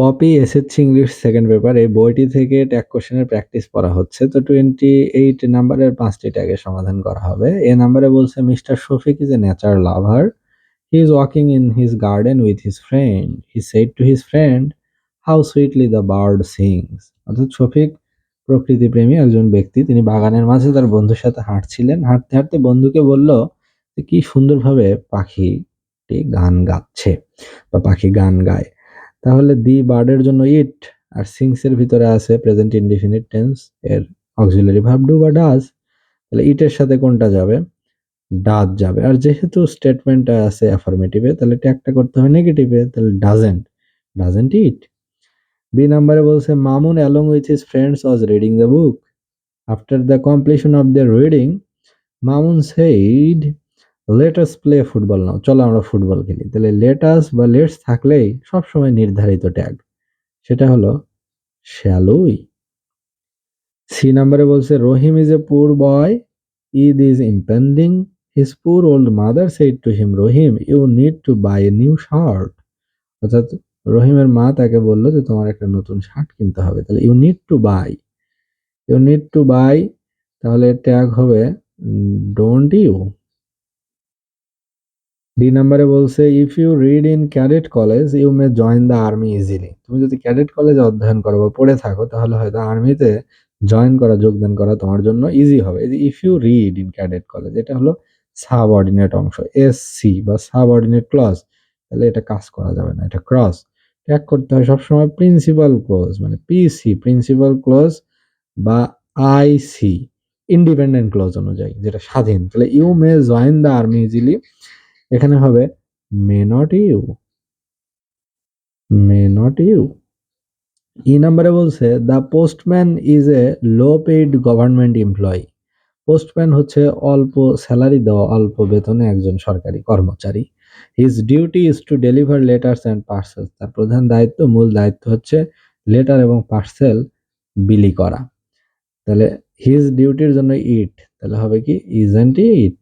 Popy SSC English second paper এই বইটি থেকে ট্যাগ কোশ্চেনের প্র্যাকটিস করা হচ্ছে। তো টোয়েন্টি এইট নাম্বারের পাঁচটি ট্যাগের সমাধান করা হবে। এ নাম্বারে বলছে mister Shafiq is a nature lover he is walking in his garden with his friend he said to his friend how sweetly the bird sings অর্থাৎ শফিক প্রকৃতিপ্রেমী একজন ব্যক্তি। তিনি বাগানের মাঝে তার বন্ধুর সাথে হাঁটছিলেন। হাঁটতে হাঁটতে বন্ধুকে বলল কি সুন্দরভাবে পাখিটি গান গাচ্ছে বা পাখি গান গায়। তাহলে দি বার্ডের জন্য ইট আর সিংস এর ভিতরে আছে প্রেজেন্ট ইনডিফিনিট টেন্স এর অক্সিলারি ভার্ব ডু বা ডাজ তাহলে ইটের সাথে কোনটা যাবে? ডাজ যাবে। আর যেহেতু স্টেটমেন্টটা আছে অ্যাফার্মেটিভে তাহলে ট্যাগটা করতে হবে নেগেটিভে তাহলে ডাজেন্ট ডাজেন্ট ইট বি নাম্বারে বলছে Mamun along with his friends was reading the book after the completion of the reading Mamun said let us play football now চলো আমরা ফুটবল খেলি। তাহলে লেটাস বা লেটস থাকলেই সবসময় নির্ধারিত ট্যাগ সেটা হলো শ্যালুই সি নাম্বারে বলছে Rahim is a poor boy Eid is impending his poor old mother said to him Rahim you need to buy a new shirt অর্থাৎ রহিমের মা তাকে বলল যে, তোমার একটা নতুন শার্ট কিনতে হবে। তাহলে you need to buy you need to buy তাহলে ট্যাগ হবে ডোন্ট ইউ ডি নাম্বারে বলছে if you read in cadet college you may join the army easily তুমি যদি ক্যাডেট কলেজে অধ্যয়ন করো বা পড়ে থাকো, তাহলে হয়তো আর্মিতে জয়েন করা, যোগদান করা তোমার জন্য ইজি হবে। If you read in cadet college এটা হলো সাবঅর্ডিনেট অংশ এস সি বা সাবঅর্ডিনেট ক্লজ তাহলে এটা কাজ করা যাবে না, এটা ক্রস ট্যাগ করতে হয় সবসময় প্রিন্সিপাল ক্লোজ মানে পিসি প্রিন্সিপাল ক্লোজ বা আইসি ইন্ডিপেন্ডেন্ট ক্লোজ অনুযায়ী, যেটা স্বাধীন। তাহলে you may join the army easily এখানে হবে may not you may not you E নাম্বারে বলছে the postman is a low paid government employee postman হচ্ছে অল্প স্যালারি দেওয়া, অল্প বেতনে একজন সরকারি কর্মচারী। His duty is to deliver letters and parcel তার প্রধান দায়িত্ব, মূল দায়িত্ব হচ্ছে লেটার এবং পার্সেল বিলি করা। তাহলে হিজ ডিউটির জন্য ইট তাহলে হবে কি ইজ ইজেন্ট ইট